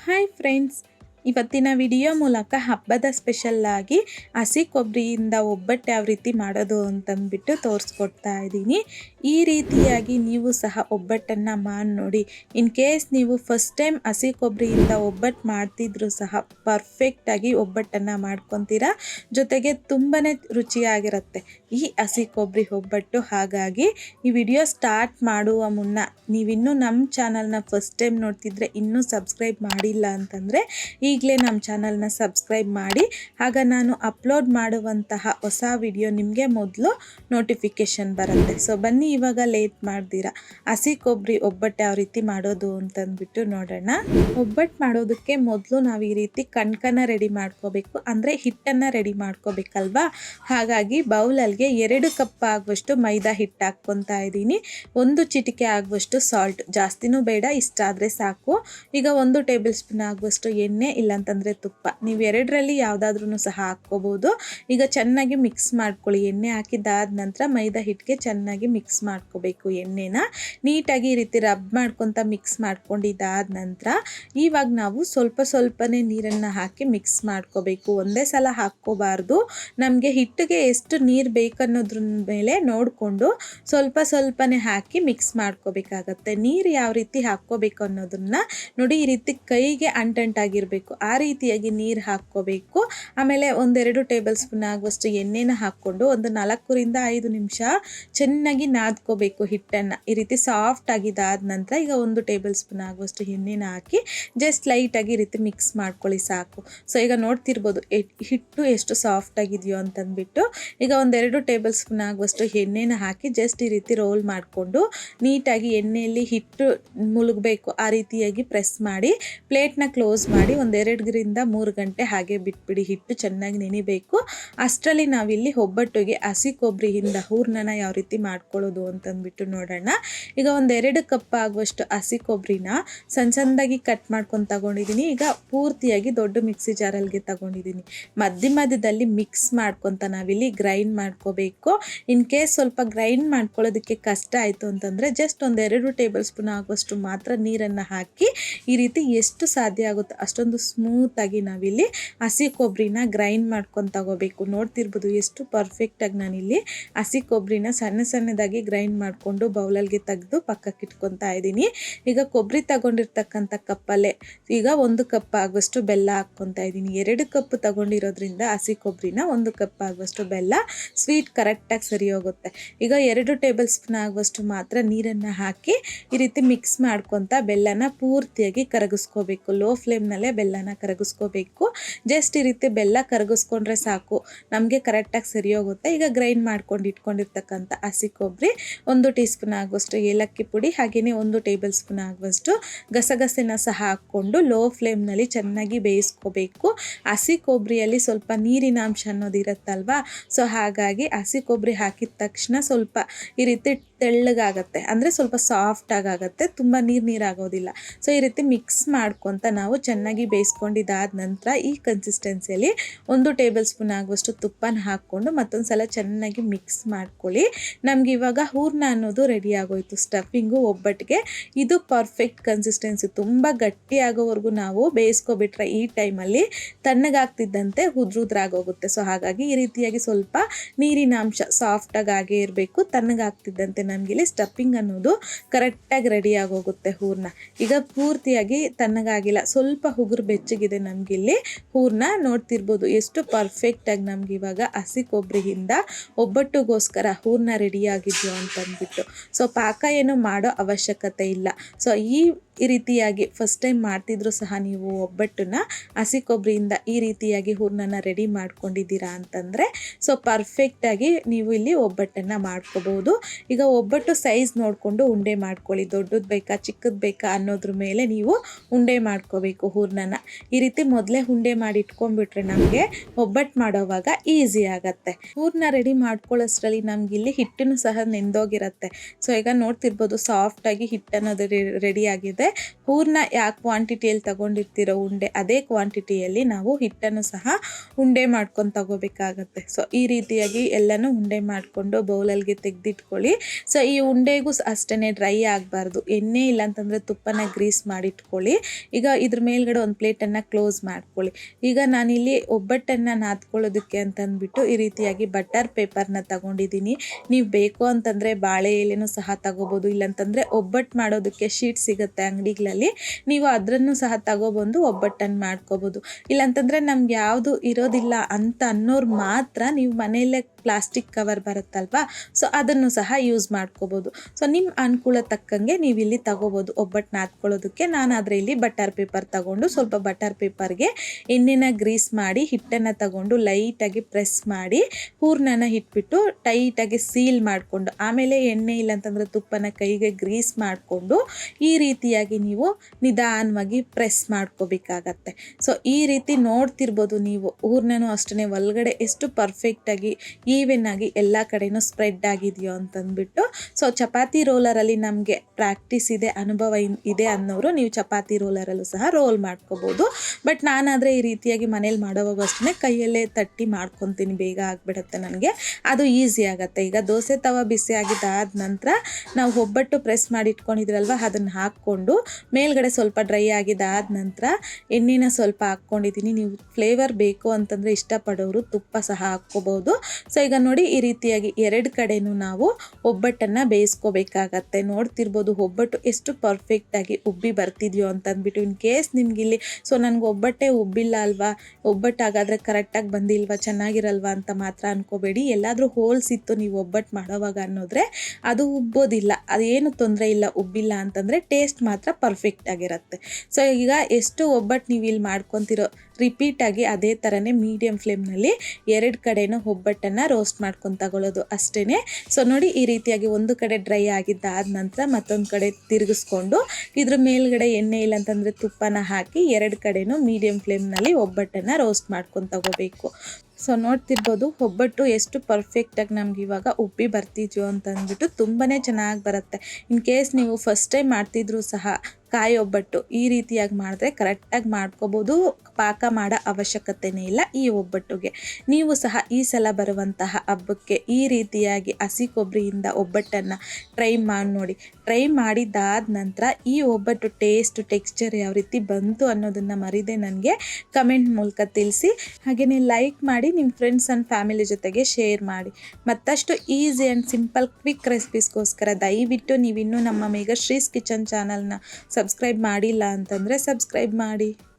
Hi friends ಇವತ್ತಿನ video ಮೂಲಕ ಹಬ್ಬದ ಸ್ಪೆಷಲ್ಲಾಗಿ ಹಸಿ ಕೊಬ್ಬರಿಯಿಂದ ಒಬ್ಬಟ್ಟು ಯಾವ ರೀತಿ ಮಾಡೋದು ಅಂತಂದ್ಬಿಟ್ಟು ತೋರಿಸ್ಕೊಡ್ತಾ ಇದ್ದೀನಿ. ಈ ರೀತಿಯಾಗಿ ನೀವು ಸಹ ಒಬ್ಬಟ್ಟನ್ನು ಮಾಡಿ ನೋಡಿ. ಇನ್ ಕೇಸ್ ನೀವು ಫಸ್ಟ್ ಟೈಮ್ ಹಸಿ ಕೊಬ್ಬರಿಯಿಂದ ಒಬ್ಬಟ್ಟು ಮಾಡ್ತಿದ್ರೂ ಸಹ ಪರ್ಫೆಕ್ಟಾಗಿ ಒಬ್ಬಟ್ಟನ್ನು ಮಾಡ್ಕೊತೀರಾ. ಜೊತೆಗೆ ತುಂಬಾ ರುಚಿಯಾಗಿರುತ್ತೆ ಈ ಹಸಿ ಕೊಬ್ಬರಿ ಒಬ್ಬಟ್ಟು. ಹಾಗಾಗಿ ಈ ವಿಡಿಯೋ ಸ್ಟಾರ್ಟ್ ಮಾಡುವ ಮುನ್ನ ನೀವಿನ್ನೂ ನಮ್ಮ ಚಾನಲ್ನ ಫಸ್ಟ್ ಟೈಮ್ ನೋಡ್ತಿದ್ರೆ ಇನ್ನೂ ಸಬ್ಸ್ಕ್ರೈಬ್ ಮಾಡಿಲ್ಲ ಅಂತಂದರೆ ಈಗಲೇ ನಮ್ಮ ಚಾನಲ್ನ ಸಬ್ಸ್ಕ್ರೈಬ್ ಮಾಡಿ, ಆಗ ನಾನು ಅಪ್ಲೋಡ್ ಮಾಡುವಂತಹ ಹೊಸ ವಿಡಿಯೋ ನಿಮಗೆ ಮೊದಲು ನೋಟಿಫಿಕೇಷನ್ ಬರುತ್ತೆ. ಸೊ ಬನ್ನಿ ಇವಾಗ ಲೇಟ್ ಮಾಡ್ದಿರಾ. ಹಸಿ ಕೊಬ್ಬರಿ ಒಬ್ಬಟ್ಟು ಯಾವ ರೀತಿ ಮಾಡೋದು ಅಂತಂದ್ಬಿಟ್ಟು ನೋಡೋಣ. ಒಬ್ಬಟ್ಟು ಮಾಡೋದಕ್ಕೆ ಮೊದಲು ನಾವು ಈ ರೀತಿ ಕಣ್ಕನ ರೆಡಿ ಮಾಡ್ಕೋಬೇಕು. ಅಂದರೆ ಹಿಟ್ಟನ್ನು ರೆಡಿ ಮಾಡ್ಕೋಬೇಕಲ್ವಾ? ಹಾಗಾಗಿ ಬೌಲಲ್ಲಿಗೆ ಎರಡು ಕಪ್ ಆಗುವಷ್ಟು ಮೈದಾ ಹಿಟ್ಟು ಹಾಕ್ಕೊತಾ ಇದ್ದೀನಿ. ಒಂದು ಚಿಟಿಕೆ ಆಗುವಷ್ಟು ಸಾಲ್ಟ್ ಜಾಸ್ತಿನೂ ಬೇಡ, ಇಷ್ಟಾದರೆ ಸಾಕು. ಈಗ ಒಂದು ಟೇಬಲ್ ಸ್ಪೂನ್ ಆಗುವಷ್ಟು ಎಣ್ಣೆ ಇಲ್ಲಾಂತಂದರೆ ತುಪ್ಪ. ನೀವು ಎರಡರಲ್ಲಿ ಯಾವುದಾದ್ರೂ ಸಹ ಹಾಕ್ಕೋಬೋದು. ಈಗ ಚೆನ್ನಾಗಿ ಮಿಕ್ಸ್ ಮಾಡ್ಕೊಳ್ಳಿ. ಎಣ್ಣೆ ಹಾಕಿದ್ದಾದ ನಂತರ ಮೈದಾ ಹಿಟ್ಟಿಗೆ ಚೆನ್ನಾಗಿ ಮಿಕ್ಸ್ ಮಾಡ್ಕೋಬೇಕು ಎಣ್ಣೆನ. ನೀಟಾಗಿ ಈ ರೀತಿ ರಬ್ ಮಾಡ್ಕೊತ ಮಿಕ್ಸ್ ಮಾಡ್ಕೊಂಡಿದ್ದಾದ ನಂತರ ಇವಾಗ ನಾವು ಸ್ವಲ್ಪ ಸ್ವಲ್ಪನೇ ನೀರನ್ನು ಹಾಕಿ ಮಿಕ್ಸ್ ಮಾಡ್ಕೋಬೇಕು. ಒಂದೇ ಸಲ ಹಾಕ್ಕೋಬಾರ್ದು. ನಮಗೆ ಹಿಟ್ಟಿಗೆ ಎಷ್ಟು ನೀರು ಬೇಕನ್ನೋದ್ರ ಮೇಲೆ ನೋಡಿಕೊಂಡು ಸ್ವಲ್ಪ ಸ್ವಲ್ಪನೇ ಹಾಕಿ ಮಿಕ್ಸ್ ಮಾಡ್ಕೋಬೇಕಾಗತ್ತೆ. ನೀರು ಯಾವ ರೀತಿ ಹಾಕ್ಕೋಬೇಕು ಅನ್ನೋದನ್ನ ನೋಡಿ ಈ ರೀತಿ ಕೈಗೆ ಅಂಟಂಟಾಗಿರಬೇಕು. ಆ ರೀತಿಯಾಗಿ ನೀರು ಹಾಕ್ಕೋಬೇಕು. ಆಮೇಲೆ ಒಂದೆರಡು ಟೇಬಲ್ ಸ್ಪೂನ್ ಆಗುವಷ್ಟು ಎಣ್ಣೆನ ಹಾಕ್ಕೊಂಡು ಒಂದು ನಾಲ್ಕರಿಂದ ಐದು ನಿಮಿಷ ಚೆನ್ನಾಗಿ ನಾದ್ಕೋಬೇಕು ಹಿಟ್ಟನ್ನು. ಈ ರೀತಿ ಸಾಫ್ಟ್ ಆಗಿದಾದ ನಂತರ ಈಗ ಒಂದು ಟೇಬಲ್ ಸ್ಪೂನ್ ಆಗುವಷ್ಟು ಎಣ್ಣೆನ ಹಾಕಿ ಜಸ್ಟ್ ಲೈಟಾಗಿ ಈ ರೀತಿ ಮಿಕ್ಸ್ ಮಾಡ್ಕೊಳ್ಳಿ ಸಾಕು. ಸೊ ಈಗ ನೋಡ್ತಿರ್ಬೋದು ಹಿಟ್ಟು ಎಷ್ಟು ಸಾಫ್ಟ್ ಆಗಿದೆಯೋ ಅಂತಂದ್ಬಿಟ್ಟು ಈಗ ಒಂದೆರಡು ಟೇಬಲ್ ಸ್ಪೂನ್ ಆಗುವಷ್ಟು ಎಣ್ಣೆನ ಹಾಕಿ ಜಸ್ಟ್ ಈ ರೀತಿ ರೋಲ್ ಮಾಡಿಕೊಂಡು ನೀಟಾಗಿ ಎಣ್ಣೆಯಲ್ಲಿ ಹಿಟ್ಟು ಮುಳುಗಬೇಕು. ಆ ರೀತಿಯಾಗಿ ಪ್ರೆಸ್ ಮಾಡಿ ಪ್ಲೇಟ್ನ ಕ್ಲೋಸ್ ಮಾಡಿ ಒಂದೆರಡರಿಂದ ಮೂರು ಗಂಟೆ ಹಾಗೆ ಬಿಟ್ಬಿಡಿ, ಹಿಟ್ಟು ಚೆನ್ನಾಗಿ ನೆನಿಬೇಕು. ಅಷ್ಟರಲ್ಲಿ ನಾವಿಲ್ಲಿ ಒಬ್ಬಟ್ಟಿಗೆ ಹಸಿ ಕೊಬ್ಬರಿಯಿಂದ ಹೂರ್ಣನ ಯಾವ ರೀತಿ ಮಾಡ್ಕೊಳ್ಳೋದು ಅಂತಂದ್ಬಿಟ್ಟು ನೋಡೋಣ. ಈಗ ಒಂದೆರಡು ಕಪ್ ಆಗುವಷ್ಟು ಹಸಿ ಕೊಬ್ಬರಿನ ಸಣ್ಣ ಚಂದಾಗಿ ಕಟ್ ಮಾಡ್ಕೊಂಡು ತಗೊಂಡಿದ್ದೀನಿ ಈಗ ಪೂರ್ತಿಯಾಗಿ ದೊಡ್ಡ ಮಿಕ್ಸಿ ಜಾರಲ್ಗೆ ತಗೊಂಡಿದ್ದೀನಿ ಮಧ್ಯ ಮಧ್ಯದಲ್ಲಿ ಮಿಕ್ಸ್ ಮಾಡ್ಕೊತ ನಾವಿಲ್ಲಿ ಗ್ರೈಂಡ್ ಮಾಡ್ಕೋಬೇಕು. ಇನ್ ಕೇಸ್ ಸ್ವಲ್ಪ ಗ್ರೈಂಡ್ ಮಾಡ್ಕೊಳ್ಳೋದಕ್ಕೆ ಕಷ್ಟ ಆಯಿತು ಅಂತಂದರೆ ಜಸ್ಟ್ ಒಂದೆರಡು ಟೇಬಲ್ ಸ್ಪೂನ್ ಆಗುವಷ್ಟು ಮಾತ್ರ ನೀರನ್ನು ಹಾಕಿ ಈ ರೀತಿ ಎಷ್ಟು ಸಾಧ್ಯ ಆಗುತ್ತೋ ಅಷ್ಟೊಂದು ಸ್ಮೂತಾಗಿ ನಾವಿಲ್ಲಿ ಹಸಿ ಕೊಬ್ಬರಿನ ಗ್ರೈಂಡ್ ಮಾಡ್ಕೊಂಡು ತಗೋಬೇಕು. ನೋಡ್ತಿರ್ಬೋದು ಎಷ್ಟು ಪರ್ಫೆಕ್ಟಾಗಿ ನಾನಿಲ್ಲಿ ಹಸಿ ಕೊಬ್ಬರಿನ ಸಣ್ಣ ಸಣ್ಣದಾಗಿ ಗ್ರೈಂಡ್ ಮಾಡಿಕೊಂಡು ಬೌಲಲ್ಗೆ ತೆಗೆದು ಪಕ್ಕಕ್ಕೆ ಇಟ್ಕೊತಾ ಇದ್ದೀನಿ. ಈಗ ಕೊಬ್ಬರಿ ತಗೊಂಡಿರ್ತಕ್ಕಂಥ ಕಪ್ಪಲ್ಲೇ ಈಗ ಒಂದು ಕಪ್ ಆಗುವಷ್ಟು ಬೆಲ್ಲ ಹಾಕ್ಕೊತಾ ಇದ್ದೀನಿ. ಎರಡು ಕಪ್ ತಗೊಂಡಿರೋದ್ರಿಂದ ಹಸಿ ಕೊಬ್ಬರಿನ ಒಂದು ಕಪ್ ಆಗುವಷ್ಟು ಬೆಲ್ಲ ಸ್ವೀಟ್ ಕರೆಕ್ಟಾಗಿ ಸರಿ ಹೋಗುತ್ತೆ. ಈಗ ಎರಡು ಟೇಬಲ್ ಸ್ಪೂನ್ ಆಗುವಷ್ಟು ಮಾತ್ರ ನೀರನ್ನು ಹಾಕಿ ಈ ರೀತಿ ಮಿಕ್ಸ್ ಮಾಡ್ಕೊತ ಬೆಲ್ಲನ ಪೂರ್ತಿಯಾಗಿ ಕರಗಿಸ್ಕೋಬೇಕು. ಲೋ ಫ್ಲೇಮ್ನಲ್ಲೇ ಬೆಲ್ಲನ ಕರಗಿಸ್ಕೋಬೇಕು. ಜಸ್ಟ್ ಈ ರೀತಿ ಬೆಲ್ಲ ಕರಗಿಸ್ಕೊಂಡ್ರೆ ಸಾಕು. ನಮಗೆ ಕರೆಕ್ಟಾಗಿ ಸರಿ ಹೋಗುತ್ತೆ. ಈಗ ಗ್ರೈಂಡ್ ಮಾಡ್ಕೊಂಡು ಇಟ್ಕೊಂಡಿರ್ತಕ್ಕಂಥ ಹಸಿ ಕೊಬ್ಬರಿ ಒಂದು ಟೀ ಸ್ಪೂನ್ ಆಗುವಷ್ಟು ಏಲಕ್ಕಿ ಪುಡಿ, ಹಾಗೆಯೇ ಒಂದು ಟೇಬಲ್ ಸ್ಪೂನ್ ಆಗುವಷ್ಟು ಗಸಗಸೆನ ಸಹ ಹಾಕ್ಕೊಂಡು ಲೋ ಫ್ಲೇಮ್ನಲ್ಲಿ ಚೆನ್ನಾಗಿ ಬೇಯಿಸ್ಕೋಬೇಕು. ಹಸಿ ಕೊಬ್ಬರಿಯಲ್ಲಿ ಸ್ವಲ್ಪ ನೀರಿನ ಅಂಶ ಅನ್ನೋದು ಇರುತ್ತಲ್ವಾ? ಸೊ ಹಾಗಾಗಿ ಹಸಿ ಕೊಬ್ಬರಿ ಹಾಕಿದ ತಕ್ಷಣ ಸ್ವಲ್ಪ ಈ ರೀತಿ ತೆಳ್ಳಗಾಗತ್ತೆ. ಅಂದರೆ ಸ್ವಲ್ಪ ಸಾಫ್ಟ್ ಆಗುತ್ತೆ ತುಂಬ ನೀರು ನೀರಾಗೋದಿಲ್ಲ. ಸೊ ಈ ರೀತಿ ಮಿಕ್ಸ್ ಮಾಡ್ಕೊತ ನಾವು ಚೆನ್ನಾಗಿ ಬೇಯಿಸ್ಕೊಂಡಿದ್ದಾದ ನಂತರ ಈ ಕನ್ಸಿಸ್ಟೆನ್ಸಿಯಲ್ಲಿ ಒಂದು ಟೇಬಲ್ ಸ್ಪೂನ್ ಆಗುವಷ್ಟು ತುಪ್ಪನ ಹಾಕ್ಕೊಂಡು ಮತ್ತೊಂದು ಸಲ ಚೆನ್ನಾಗಿ ಮಿಕ್ಸ್ ಮಾಡ್ಕೊಳ್ಳಿ. ನಮ್ಗೆ ಇವಾಗ ಹೂರ್ಣ ಅನ್ನೋದು ರೆಡಿ ಆಗೋಯ್ತು. ಸ್ಟಫಿಂಗು ಒಬ್ಬಟ್ಟಿಗೆ ಇದು ಪರ್ಫೆಕ್ಟ್ ಕನ್ಸಿಸ್ಟೆನ್ಸಿ ತುಂಬ ಗಟ್ಟಿ ಆಗೋವರೆಗೂ ನಾವು ಬೇಯಿಸ್ಕೊಬಿಟ್ರೆ ಈ ಟೈಮಲ್ಲಿ ತಣ್ಣಗಾಗ್ತಿದ್ದಂತೆ ಉದ್ರುದ್ರಾಗೋಗುತ್ತೆ. ಸೊ ಹಾಗಾಗಿ ಈ ರೀತಿಯಾಗಿ ಸ್ವಲ್ಪ ನೀರಿನ ಅಂಶ ಸಾಫ್ಟಾಗಿ ಆಗೇ ಇರಬೇಕು, ತಣ್ಣಗಾಗ್ತಿದ್ದಂತೆ ನಮಗಿಲ್ಲಿ ಸ್ಟಫಿಂಗ್ ಅನ್ನೋದು ಕರೆಕ್ಟಾಗಿ ರೆಡಿ ಆಗೋಗುತ್ತೆ ಹೂರ್ನ ಈಗ ಪೂರ್ತಿಯಾಗಿ ತಣ್ಣಗಾಗಿಲ್ಲ, ಸ್ವಲ್ಪ ಹುಗುರು ಬೆಚ್ಚಗಿದೆ ನಮಗಿಲ್ಲಿ ಹೂರ್ನ ನೋಡ್ತಿರ್ಬೋದು. ಎಷ್ಟು ಪರ್ಫೆಕ್ಟಾಗಿ ನಮ್ಗೆ ಇವಾಗ ಹಸಿ ಕೊಬ್ಬರಿಯಿಂದ ಒಬ್ಬಟ್ಟುಗೋಸ್ಕರ ಹೂರ್ಣ ರೆಡಿಯಾಗಿದ್ಯೋ ಅಂತಂದ್ಬಿಟ್ಟು. ಸೊ ಪಾಕ ಏನು ಮಾಡೋ ಅವಶ್ಯಕತೆ ಇಲ್ಲ. ಸೊ ಈ ಈ ರೀತಿಯಾಗಿ ಫಸ್ಟ್ ಟೈಮ್ ಮಾಡ್ತಿದ್ರು ಸಹ ನೀವು ಒಬ್ಬಟ್ಟನ್ನ ಹಸಿ ಕೊಬ್ಬರಿಯಿಂದ ಈ ರೀತಿಯಾಗಿ ಹೂರ್ಣನ ರೆಡಿ ಮಾಡ್ಕೊಂಡಿದ್ದೀರಾ ಅಂತಂದರೆ ಸೊ ಪರ್ಫೆಕ್ಟಾಗಿ ನೀವು ಇಲ್ಲಿ ಒಬ್ಬಟ್ಟನ್ನು ಮಾಡ್ಕೋಬೋದು. ಈಗ ಒಬ್ಬಟ್ಟು ಸೈಜ್ ನೋಡಿಕೊಂಡು ಉಂಡೆ ಮಾಡ್ಕೊಳ್ಳಿ. ದೊಡ್ಡದು ಬೇಕಾ, ಚಿಕ್ಕದು ಬೇಕಾ ಅನ್ನೋದ್ರ ಮೇಲೆ ನೀವು ಉಂಡೆ ಮಾಡ್ಕೋಬೇಕು ಹೂರ್ಣನ. ಈ ರೀತಿ ಮೊದಲೇ ಉಂಡೆ ಮಾಡಿ ಇಟ್ಕೊಂಡ್ಬಿಟ್ರೆ ನಮಗೆ ಒಬ್ಬಟ್ಟು ಮಾಡೋವಾಗ ಈಸಿ ಆಗತ್ತೆ. ಹೂರ್ಣ ರೆಡಿ ಮಾಡ್ಕೊಳ್ಳೋಷ್ಟರಲ್ಲಿ ನಮ್ಗೆ ಇಲ್ಲಿ ಹಿಟ್ಟನ್ನು ಸಹ ನೆಂದೋಗಿರತ್ತೆ. ಸೊ ಈಗ ನೋಡ್ತಿರ್ಬೋದು ಸಾಫ್ಟಾಗಿ ಹಿಟ್ಟನ್ನೋದು ರೆಡಿ ಆಗಿದೆ. ಹೂರ್ಣ ಯಾವ ಕ್ವಾಂಟಿಟಿಯಲ್ಲಿ ತಗೊಂಡಿರ್ತಿರೋ ಉಂಡೆ, ಅದೇ ಕ್ವಾಂಟಿಟಿಯಲ್ಲಿ ನಾವು ಹಿಟ್ಟನ್ನು ಸಹ ಉಂಡೆ ಮಾಡ್ಕೊಂಡು ತಗೋಬೇಕಾಗತ್ತೆ. ಸೊ ಈ ರೀತಿಯಾಗಿ ಎಲ್ಲನೂ ಉಂಡೆ ಮಾಡಿಕೊಂಡು ಬೌಲಲ್ಲಿಗೆ ತೆಗೆದಿಟ್ಕೊಳ್ಳಿ. ಸೊ ಈ ಉಂಡೆಗೂ ಅಷ್ಟೇ ಡ್ರೈ ಆಗಬಾರ್ದು. ಎಣ್ಣೆ ಇಲ್ಲ ಅಂತಂದರೆ ತುಪ್ಪನ ಗ್ರೀಸ್ ಮಾಡಿಟ್ಕೊಳ್ಳಿ. ಈಗ ಇದ್ರ ಮೇಲ್ಗಡೆ ಒಂದು ಪ್ಲೇಟನ್ನು ಕ್ಲೋಸ್ ಮಾಡ್ಕೊಳ್ಳಿ. ಈಗ ನಾನಿಲ್ಲಿ ಒಬ್ಬಟ್ಟನ್ನು ನಾದ್ಕೊಳ್ಳೋದಕ್ಕೆ ಅಂತಂದ್ಬಿಟ್ಟು ಈ ರೀತಿಯಾಗಿ ಬಟರ್ ಪೇಪರ್ನ ತಗೊಂಡಿದ್ದೀನಿ ನೀವು ಬೇಕು ಅಂತಂದರೆ ಬಾಳೆ ಎಲೆನೂ ಸಹ ತಗೋಬೋದು. ಇಲ್ಲಂತಂದರೆ ಒಬ್ಬಟ್ಟು ಮಾಡೋದಕ್ಕೆ ಶೀಟ್ ಸಿಗುತ್ತೆ ಅಂಗಡಿಗಳಲ್ಲಿ. ನೀವು ಅದರನ್ನು ಸಹ ತಗೋಬಂದು ಒಬ್ಬಟ್ಟನ್ನು ಮಾಡ್ಕೋಬೋದು. ಇಲ್ಲಾಂತಂದರೆ ನಮ್ಗೆ ಯಾವುದು ಇರೋದಿಲ್ಲ ಅಂತ ಅನ್ನೋರು ಮಾತ್ರ ನೀವು ಮನೆಯಲ್ಲೇ ಪ್ಲಾಸ್ಟಿಕ್ ಕವರ್ ಬರುತ್ತಲ್ವಾ? ಸೊ ಅದನ್ನು ಸಹ ಯೂಸ್ ಮಾಡ್ಕೋಬೋದು. ಸೊ ನಿಮ್ಮ ಅನುಕೂಲ ತಕ್ಕಂಗೆ ನೀವು ಇಲ್ಲಿ ತಗೋಬೋದು ಒಬ್ಬಟ್ಟು ನಾದ್ಕೊಳ್ಳೋದಕ್ಕೆ ನಾನು ಆದರೆ ಇಲ್ಲಿ ಬಟರ್ ಪೇಪರ್ ತಗೊಂಡು ಸ್ವಲ್ಪ ಬಟರ್ ಪೇಪರ್ಗೆ ಎಣ್ಣೆನ ಗ್ರೀಸ್ ಮಾಡಿ, ಹಿಟ್ಟನ್ನು ತಗೊಂಡು ಲೈಟಾಗಿ ಪ್ರೆಸ್ ಮಾಡಿ, ಹೂರ್ಣನ ಇಟ್ಬಿಟ್ಟು ಟೈಟಾಗಿ ಸೀಲ್ ಮಾಡಿಕೊಂಡು, ಆಮೇಲೆ ಎಣ್ಣೆ ಇಲ್ಲಂತಂದ್ರೆ ತುಪ್ಪನ ಕೈಗೆ ಗ್ರೀಸ್ ಮಾಡಿಕೊಂಡು ಈ ರೀತಿಯಾಗಿ ನೀವು ನಿಧಾನವಾಗಿ ಪ್ರೆಸ್ ಮಾಡ್ಕೋಬೇಕಾಗತ್ತೆ. ಸೊ ಈ ರೀತಿ ನೋಡ್ತಿರ್ಬೋದು ನೀವು. ಹೂರ್ಣನೂ ಅಷ್ಟೇ ಒಳಗಡೆ ಎಷ್ಟು ಪರ್ಫೆಕ್ಟಾಗಿ ಈವೆನ್ ಆಗಿ ಎಲ್ಲ ಕಡೆನೂ ಸ್ಪ್ರೆಡ್ ಆಗಿದೆಯೋ ಅಂತಂದ್ಬಿಟ್ಟು. ಸೊ ಚಪಾತಿ ರೋಲರಲ್ಲಿ ನಮಗೆ ಪ್ರಾಕ್ಟೀಸ್ ಇದೆ, ಅನುಭವ ಇದೆ ಅನ್ನೋರು ನೀವು ಚಪಾತಿ ರೋಲರಲ್ಲೂ ಸಹ ರೋಲ್ ಮಾಡ್ಕೋಬೋದು. ಬಟ್ ನಾನಾದರೆ ಈ ರೀತಿಯಾಗಿ ಮನೇಲಿ ಮಾಡೋವಾಗ ಅಷ್ಟೇ ಕೈಯಲ್ಲೇ ತಟ್ಟಿ ಮಾಡ್ಕೊತೀನಿ, ಬೇಗ ಆಗಿಬಿಡುತ್ತೆ ನನಗೆ. ಅದು ಈಸಿ ಆಗುತ್ತೆ. ಈಗ ದೋಸೆ ತವ ಬಿಸಿ ಆಗಿದ್ದಾದ ನಂತರ ನಾವು ಒಬ್ಬಟ್ಟು ಪ್ರೆಸ್ ಮಾಡಿ ಇಟ್ಕೊಂಡಿದ್ರಲ್ವ ಅದನ್ನು ಹಾಕ್ಕೊಂಡು ಮೇಲ್ಗಡೆ ಸ್ವಲ್ಪ ಡ್ರೈ ಆಗಿದ್ದಾದ ನಂತರ ಎಣ್ಣೆನ ಸ್ವಲ್ಪ ಹಾಕ್ಕೊಂಡಿದ್ದೀನಿ ನೀವು ಫ್ಲೇವರ್ ಬೇಕು ಅಂತಂದರೆ ಇಷ್ಟಪಡೋರು ತುಪ್ಪ ಸಹ ಹಾಕ್ಕೋಬೋದು. ಸೊ ಈಗ ನೋಡಿ ಈ ರೀತಿಯಾಗಿ ಎರಡು ಕಡೆನೂ ನಾವು ಒಬ್ಬಟ್ಟನ್ನು ಬೇಯಿಸ್ಕೋಬೇಕಾಗತ್ತೆ. ನೋಡ್ತಿರ್ಬೋದು ಒಬ್ಬಟ್ಟು ಎಷ್ಟು ಪರ್ಫೆಕ್ಟಾಗಿ ಉಬ್ಬಿ ಬರ್ತಿದ್ಯೋ ಅಂತಂದ್ಬಿಟ್ಟು ಇನ್ ಕೇಸ್ ನಿಮಗಿಲ್ಲಿ, ಸೊ, ನನಗೆ ಒಬ್ಬಟ್ಟೆ ಉಬ್ಬಿಲ್ಲ ಅಲ್ವಾ? ಒಬ್ಬಟ್ಟು ಹಾಗಾದರೆ ಕರೆಕ್ಟಾಗಿ ಬಂದಿಲ್ವಾ? ಚೆನ್ನಾಗಿರಲ್ವಾ? ಅಂತ ಮಾತ್ರ ಅನ್ಕೋಬೇಡಿ. ಎಲ್ಲಾದರೂ ಹೋಲ್ಸ್ ಇತ್ತು ನೀವು ಒಬ್ಬಟ್ಟು ಮಾಡೋವಾಗ ಅನ್ನೋದ್ರೆ ಅದು ಉಬ್ಬೋದಿಲ್ಲ. ಅದೇನು ತೊಂದರೆ ಇಲ್ಲ, ಉಬ್ಬಿಲ್ಲ ಅಂತಂದರೆ ಟೇಸ್ಟ್ ಮಾತ್ರ ಪರ್ಫೆಕ್ಟ್ ಆಗಿರುತ್ತೆ. ಸೊ ಈಗ ಎಷ್ಟು ಒಬ್ಬಟ್ಟು ನೀವು ಇಲ್ಲಿ ಮಾಡ್ಕೊತಿರೋ ರಿಪೀಟಾಗಿ ಅದೇ ಥರನೇ ಮೀಡಿಯಮ್ ಫ್ಲೇಮ್ನಲ್ಲಿ ಎರಡು ಕಡೆನೂ ಒಬ್ಬಟ್ಟನ್ನು ರೋಸ್ಟ್ ಮಾಡ್ಕೊಂಡು ತಗೊಳ್ಳೋದು ಅಷ್ಟೇ ಸೊ ನೋಡಿ ಈ ರೀತಿಯಾಗಿ ಒಂದು ಕಡೆ ಡ್ರೈ ಆಗಿದ್ದಾದ ನಂತರ ಮತ್ತೊಂದು ಕಡೆ ತಿರುಗಿಸ್ಕೊಂಡು ಇದ್ರ ಮೇಲ್ಗಡೆ ಎಣ್ಣೆ ಇಲ್ಲ ಅಂತಂದರೆ ತುಪ್ಪನ ಹಾಕಿ ಎರಡು ಕಡೆನೂ ಮೀಡಿಯಂ ಫ್ಲೇಮ್ನಲ್ಲಿ ಒಬ್ಬಟ್ಟನ್ನು ರೋಸ್ಟ್ ಮಾಡ್ಕೊಂಡು ತಗೋಬೇಕು. ಸೊ ನೋಡ್ತಿರ್ಬೋದು ಒಬ್ಬಟ್ಟು ಎಷ್ಟು ಪರ್ಫೆಕ್ಟಾಗಿ ನಮ್ಗೆ ಇವಾಗ ಉಬ್ಬಿ ಬರ್ತಿದ್ಯೋ ಅಂತಂದ್ಬಿಟ್ಟು ತುಂಬಾ ಚೆನ್ನಾಗಿ ಬರುತ್ತೆ. ಇನ್ ಕೇಸ್ ನೀವು ಫಸ್ಟ್ ಟೈಮ್ ಮಾಡ್ತಿದ್ರು ಸಹ ಕಾಯಿ ಒಬ್ಬಟ್ಟು ಈ ರೀತಿಯಾಗಿ ಮಾಡಿದ್ರೆ ಕರೆಕ್ಟಾಗಿ ಮಾಡ್ಕೋಬೋದು. ಪಾಕ ಮಾಡೋ ಅವಶ್ಯಕತೆನೇ ಇಲ್ಲ ಈ ಒಬ್ಬಟ್ಟುಗೆ. ನೀವು ಸಹ ಈ ಸಲ ಬರುವಂತಹ ಹಬ್ಬಕ್ಕೆ ಈ ರೀತಿಯಾಗಿ ಹಸಿ ಕೊಬ್ಬರಿಯಿಂದ ಒಬ್ಬಟ್ಟನ್ನು ಟ್ರೈ ಮಾಡಿ ನೋಡಿ. ಟ್ರೈ ಮಾಡಿದ್ದಾದ ನಂತರ ಈ ಒಬ್ಬಟ್ಟು ಟೇಸ್ಟ್, ಟೆಕ್ಸ್ಚರ್ ಯಾವ ರೀತಿ ಬಂತು ಅನ್ನೋದನ್ನು ಮರಿದೆ ನನಗೆ ಕಮೆಂಟ್ ಮೂಲಕ ತಿಳಿಸಿ. ಹಾಗೆಯೇ ಲೈಕ್ ಮಾಡಿ, ನಿಮ್ಮ ಫ್ರೆಂಡ್ಸ್ ಆ್ಯಂಡ್ ಫ್ಯಾಮಿಲಿ ಜೊತೆಗೆ ಶೇರ್ ಮಾಡಿ. ಮತ್ತಷ್ಟು ಈಸಿ ಆ್ಯಂಡ್ ಸಿಂಪಲ್ ಕ್ವಿಕ್ ರೆಸಿಪೀಸ್ಗೋಸ್ಕರ ದಯವಿಟ್ಟು ನೀವಿನ್ನೂ ನಮ್ಮ ಮೇಘಶ್ರೀಸ್ ಕಿಚನ್ ಚಾನಲ್ನ ಸಬ್ಸ್ಕ್ರೈಬ್ ಮಾಡಿಲ್ಲ ಅಂತಂದರೆ ಸಬ್ಸ್ಕ್ರೈಬ್ ಮಾಡಿ.